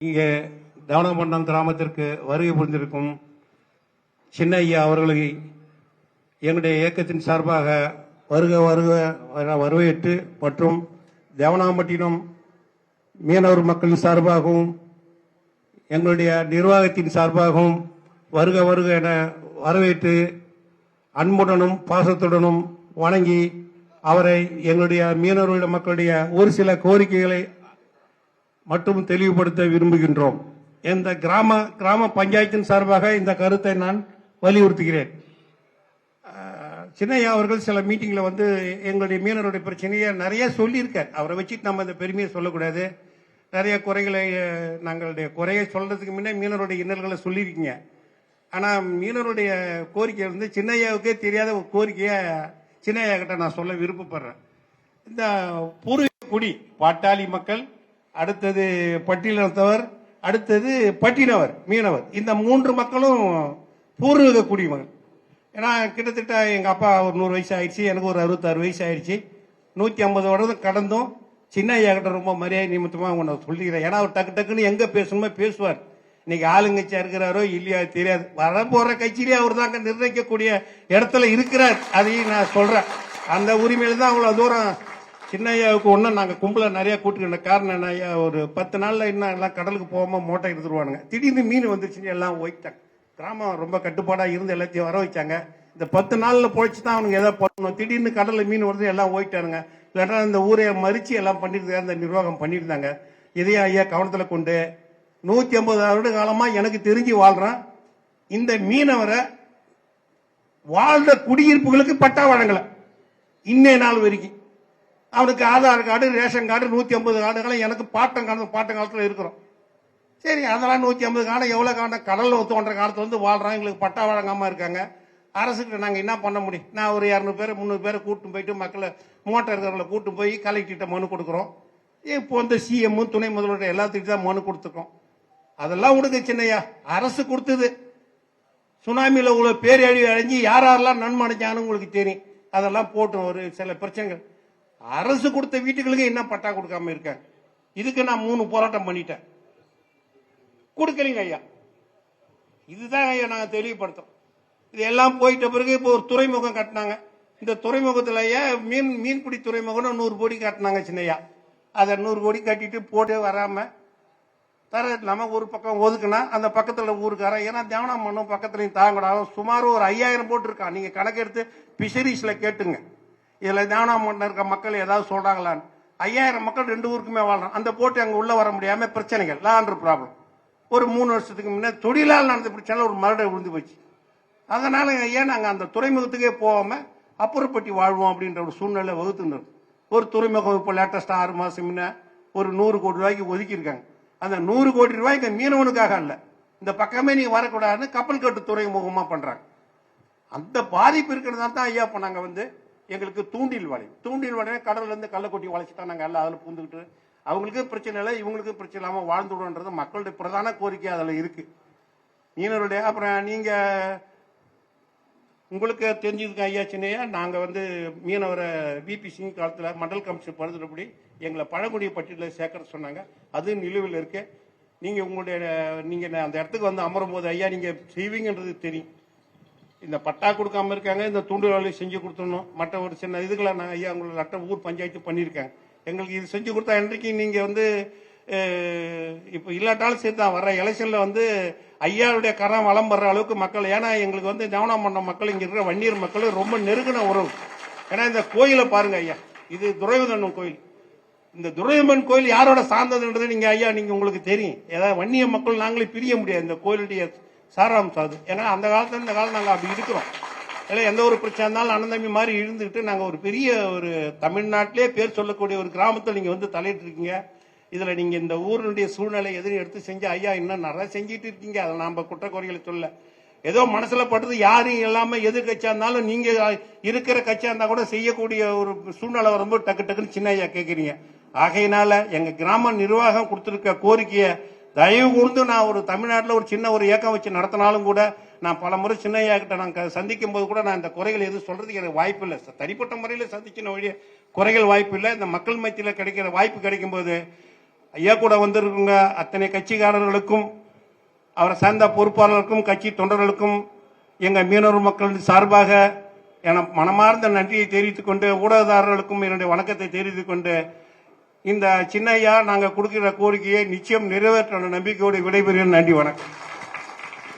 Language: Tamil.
இங்கே தவனமண்டம் கிராமத்திற்கு வருகை புரிந்திருக்கும் சின்ன ஐயா அவர்களை எங்களுடைய இயக்கத்தின் சார்பாக வருக வருக என வரவேற்று மற்றும் தேவனாம்பட்டினம் மீனவர் மக்களின் சார்பாகவும் எங்களுடைய நிர்வாகத்தின் சார்பாகவும் வருக வருக என வரவேற்று அன்புடனும் பாசத்துடனும் வணங்கி அவரை எங்களுடைய மீனவர்களுடைய மக்களுடைய ஒரு சில கோரிக்கைகளை மட்டும் தெளிவுபடுத்த விரும்புகின்றோம். இந்த கிராம கிராம பஞ்சாயத்தின் சார்பாக இந்த கருத்தை நான் வலியுறுத்துகிறேன். சின்னையா அவர்கள் சில மீட்டிங்கில் வந்து எங்களுடைய மீனவருடைய பிரச்சனையை நிறைய சொல்லியிருக்கார். அவரை வச்சுட்டு நம்ம இந்த பெருமையை சொல்லக்கூடாது. நிறைய குறைகளை நாங்களுடைய குறையை சொல்றதுக்கு முன்னே மீனவருடைய இன்னல்களை சொல்லியிருக்கீங்க. ஆனால் மீனவருடைய கோரிக்கை வந்து சின்னையாவுக்கே தெரியாத ஒரு கோரிக்கையை சின்னையா கிட்ட நான் சொல்ல விருப்பப்படுறேன். இந்த பூர்வீக குடி பாட்டாளி மக்கள் அடுத்தது பட்டியலினத்தவர் அடுத்தது பட்டினவர் மீனவர். இந்த மூன்று மக்களும் பூர்வீக குடிமகன். ஏன்னா கிட்டத்தட்ட எங்கள் அப்பா ஒரு நூறு வயசு ஆயிடுச்சு எனக்கு ஒரு அறுபத்தாறு வயசு ஆயிடுச்சு. நூற்றி ஐம்பது வருடம் கடந்தும். சின்ன ஐயா கிட்ட ரொம்ப மரியாதை நிமித்தமாக உன்னை சொல்லிக்கிறேன். ஏன்னா அவர் டக்கு டக்குன்னு எங்கே பேசணுமோ பேசுவார். இன்னைக்கு ஆளுங்கட்சியா இருக்கிறாரோ இல்லையா தெரியாது. வர போற அவர் தாங்க நிர்ணயிக்கக்கூடிய இடத்துல இருக்கிறார். அதையும் நான் சொல்றேன். அந்த உரிமையில தான் அவ்வளோ தூரம் சின்ன ஐயாவுக்கு ஒன்றும் நாங்கள் கும்பல நிறையா கூட்டுக்கிட்ட காரணம் என்ன ஐயா ஒரு பத்து நாளில் இன்னும் எல்லாம் கடலுக்கு போகாமல் மோட்டை எடுத்துருவானுங்க. திடீர்னு மீன் வந்துருச்சுன்னு எல்லாம் ஒய்த்தாங்க கிராமம் ரொம்ப கட்டுப்பாடாக இருந்து எல்லாத்தையும் வர வச்சாங்க. இந்த பத்து நாளில் போயிடுச்சு தான் அவனுக்கு எதாவது பண்ணணும். திடீர்னு கடலில் மீன் வருது எல்லாம் ஓயிட்டானுங்க இல்லாட்டா இந்த ஊரை மறித்து எல்லாம் பண்ணிட்டு அந்த நிர்வாகம் பண்ணியிருந்தாங்க இதையும் ஐயா கவனத்தில் கொண்டு நூற்றி ஐம்பது வருட காலமாக எனக்கு தெரிஞ்சு வாழ்கிறேன் இந்த மீனவரை வாழ்ந்த குடியிருப்புகளுக்கு பட்டா வழங்கலை. இன்னே நாள் வரைக்கும். அவனுக்கு ஆதார் கார்டு ரேஷன் கார்டு நூத்தி ஐம்பது கார்டுகளும் எனக்கு பாட்டம் காலம் பாட்டம் காலத்துல இருக்கிறோம். சரி அதெல்லாம் நூத்தி ஐம்பது காலம் எவ்வளவு காலம் கடல்ல தோன்ற காலத்துல வந்து வாழ்றான் எங்களுக்கு பட்டா வழங்காம இருக்காங்க. அரசுக்கு நாங்க என்ன பண்ண முடியும்? நான் ஒரு இரநூறு பேர் முந்நூறு பேரை கூட்டு போயிட்டு மக்களை மோட்டர் இருக்கிறவங்கள கூட்டு போய் கலெக்டர்கிட்ட மனு கொடுக்குறோம். இப்போ வந்து சிஎம் துணை முதல்வர் எல்லாத்துக்கிட்ட தான் மனு கொடுத்துருக்கோம். அதெல்லாம் விடுங்க சின்னையா அரசு கொடுத்தது. சுனாமியில் உள்ள பேரழிவு அடைஞ்சு யார் யாரெல்லாம் நன்மை அடைஞ்சாங்கன்னு உங்களுக்கு தெரியும். அதெல்லாம் போட்டோம் ஒரு சில பிரச்சனைகள். அரசு கொடுத்த வீட்டுகளுக்கு என்ன பட்டா கொடுக்காம இருக்க? இதுக்கு நான் மூணு போராட்டம் பண்ணிட்டேன். கொடுக்கலீங்க ஐயா. இதுதான் ஐயா நாங்கள் தெளிவுபடுத்தோம் இது எல்லாம் போயிட்ட பிறகு இப்போ ஒரு துறைமுகம் கட்டினாங்க. இந்த துறைமுகத்தில் ஐயா மீன் மீன்பிடி துறைமுகம்னு நூறு கோடி கட்டினாங்க சின்னையா. அதை நூறு கோடி கட்டிட்டு போட்டு வராம தர இல்லாமல் ஒரு பக்கம் ஒதுக்குனா அந்த பக்கத்தில் ஊருக்காரன் ஏன்னா தேவனா மண்ணும் பக்கத்துலையும் தாங்கடாவும் சுமார் ஒரு ஐயாயிரம் போட்டிருக்கான். நீங்கள் கணக்கெடுத்து ஃபிஷரிஸில் கேட்டுங்க. இதுல தேவனா மண்ணில் இருக்க மக்கள் ஏதாவது சொல்றாங்களான்னு. ஐயாயிரம் மக்கள் ரெண்டு ஊருக்குமே வாழ்றான் அந்த போட்டு அங்க உள்ள வர முடியாம பிரச்சனைகள். லான்ற ப்ராப்ளம் ஒரு மூணு வருஷத்துக்கு முன்னே தொழிலால் நடந்த பிரச்சனை ஒரு மறுடை விழுந்து போச்சு. அதனால ஏன் நாங்கள் அந்த துறைமுகத்துக்கே போகாம அப்புறப்பட்டி வாழ்வோம் அப்படின்ற ஒரு சூழ்நிலை வகுத்துன்னு ஒரு துறைமுகம் இப்போ லேட்டஸ்டா ஆறு மாதம் முன்ன ஒரு நூறு கோடி ரூபாய்க்கு ஒதுக்கியிருக்காங்க அந்த நூறு கோடி ரூபாய் மீனவனுக்காக அல்ல. இந்த பக்கமே நீ வரக்கூடாதுன்னு கப்பல் கட்டு துறைமுகமாக பண்ணுறாங்க அந்த பாதிப்பு இருக்கிறதா தான் ஐயா இப்போ நாங்கள் வந்து எங்களுக்கு தூண்டில் வலை. தூண்டில் வலையை கடல்ல இருந்து கள்ள கொட்டி வளைச்சிட்டா நாங்க எல்லாம் அதுல பூந்துக்கிட்டு அவங்களுக்கு பிரச்சனை இல்லை இவங்களுக்கு பிரச்சனை இல்லாம வாழ்ந்துடுன்றது மக்களுடைய பிரதான கோரிக்கை அதுல இருக்கு. மீனவருடைய அப்புறம் நீங்க உங்களுக்கு தெரிஞ்சதுக்கு ஐயா சின்னையா நாங்க வந்து மீனவரை விபி சிங் காலத்துல மண்டல் கமிஷன் படுத்துறபடி எங்களை பழங்குடி பட்டியலில் சேர்க்கற சொன்னாங்க. அது நிலுவையில் இருக்கு. நீங்க உங்களுடைய நீங்க அந்த இடத்துக்கு வந்து அமரும் போது ஐயா நீங்க செய்வீங்கன்றது தெரியும். இந்த பட்டா கொடுக்காம இருக்காங்க இந்த தூண்டு வேலையை செஞ்சு கொடுத்துடணும். மற்ற ஒரு சின்ன இதுகளை நான் ஐயா உங்களை லட்ட ஊர் பஞ்சாயத்து பண்ணியிருக்கேன். எங்களுக்கு இது செஞ்சு கொடுத்தா இன்றைக்கு நீங்கள் வந்து இப்போ இல்லாட்டாலும் சரி தான் வர்ற எலெக்ஷனில் வந்து ஐயாவுடைய கரம் வளம் வர்ற அளவுக்கு மக்கள் ஏன்னா எங்களுக்கு வந்து ஜவனம் பண்ண மக்கள் இங்கே இருக்கிற வன்னியர் மக்கள் ரொம்ப நெருங்கின உறவு. ஏன்னா இந்த கோயிலை பாருங்க ஐயா இது துரைவதன் கோயில். இந்த துரையம்மன் கோயில் யாரோட சார்ந்ததுன்றது நீங்க ஐயா நீங்க உங்களுக்கு தெரியும். ஏதாவது வன்னிய மக்கள் நாங்களே பிரிய முடியாது. இந்த கோயிலுடைய சாராம்சம் அது. ஏன்னா அந்த காலத்துல இந்த காலம் நாங்கள் அப்படி இருக்கிறோம். இல்லை எந்த ஒரு பிரச்சனை இருந்தாலும் அண்ணன் தம்பி மாதிரி இருந்துக்கிட்டு நாங்கள் ஒரு பெரிய ஒரு தமிழ்நாட்டிலே பேர் சொல்லக்கூடிய ஒரு கிராமத்தில் நீங்கள் வந்து தலையிட்டு இருக்கீங்க நீங்கள் இந்த ஊரினுடைய சூழ்நிலை எதிரும் எடுத்து செஞ்சு ஐயா இன்னும் நிறைய செஞ்சுட்டு இருக்கீங்க. அதை நாம் குற்றக்குறைகளை சொல்ல ஏதோ மனசில் பட்டது யாரும் இல்லாமல் எதிர்கட்சியாக இருந்தாலும் நீங்கள் இருக்கிற கட்சியாக இருந்தால் கூட செய்யக்கூடிய ஒரு சூழ்நிலை வரும்போது டக்கு டக்குன்னு சின்ன ஐயா கேட்குறீங்க ஆகையினால எங்கள் கிராம நிர்வாகம் கொடுத்துருக்க கோரிக்கையை தயவு கூர்ந்து நான் ஒரு தமிழ்நாட்டில் ஒரு சின்ன ஒரு இயக்கம் வச்சு நடத்தினாலும் கூட நான் பல முறை சின்னையா கிட்ட நான் சந்திக்கும் போது கூட நான் இந்த குறைகள் எதுவும் சொல்றதுக்கு எனக்கு வாய்ப்பு இல்லை. தனிப்பட்ட முறையில் சந்திச்சின வழியே குறைகள் வாய்ப்பு இல்லை. இந்த மக்கள் மத்தியில் கிடைக்கிற வாய்ப்பு கிடைக்கும்போது ஐயா கூட வந்திருக்குங்க. அத்தனை கட்சிக்காரர்களுக்கும் அவரை சார்ந்த பொறுப்பாளர்களுக்கும் கட்சி தொண்டர்களுக்கும் எங்கள் மீனவர் மக்கள் சார்பாக என மனமார்ந்த நன்றியை தெரிவித்துக் கொண்டு ஊடகதாரர்களுக்கும் என்னுடைய வணக்கத்தை தெரிவித்துக் கொண்டு இந்த சின்னையா நாங்கள் கொடுக்கிற கோரிக்கையை நிச்சயம் நிறைவேற்ற நம்பிக்கையோடு விடைபெறுகிறேன். நன்றி வணக்கம்.